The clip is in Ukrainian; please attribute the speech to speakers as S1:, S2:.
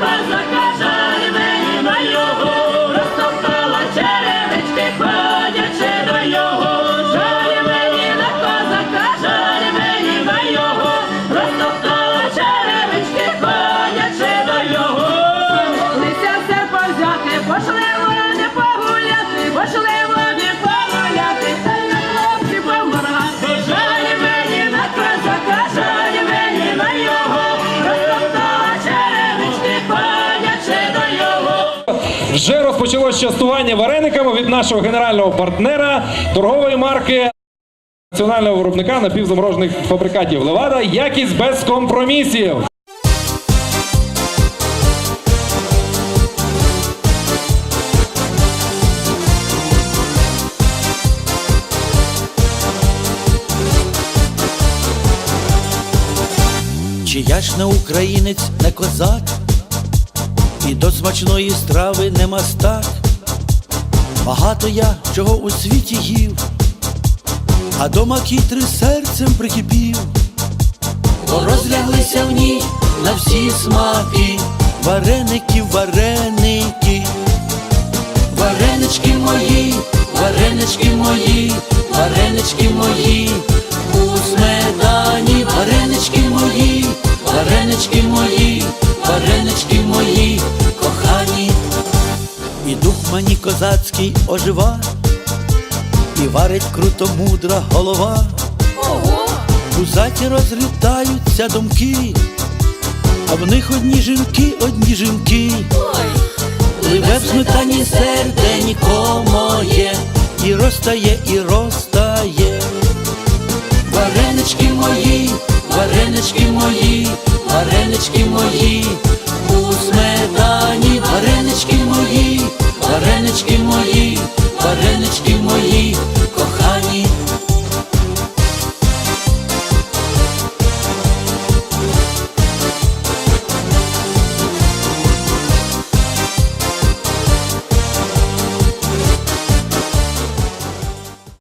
S1: Pasa
S2: Вже розпочалось частування варениками від нашого генерального партнера торгової марки національного виробника напівзаморожених фабрикатів Левада. Якість без компромісів.
S3: Чи я ж не українець, не козак, і до смачної страви не мастак. Багато я чого у світі їв, а до макітри серцем прикипів, бо розляглися в ній на всі смаки, вареники, вареники, варенички мої, варенички мої, варенички мої, у сметані, варенички мої, варенички мої, варенички І дух мені козацький ожива, і варить круто мудра голова. Ого! У заті розлітаються думки, а в них одні жінки, одні жінки. Пливе в сметані серденько моє, і розтає, і розтає.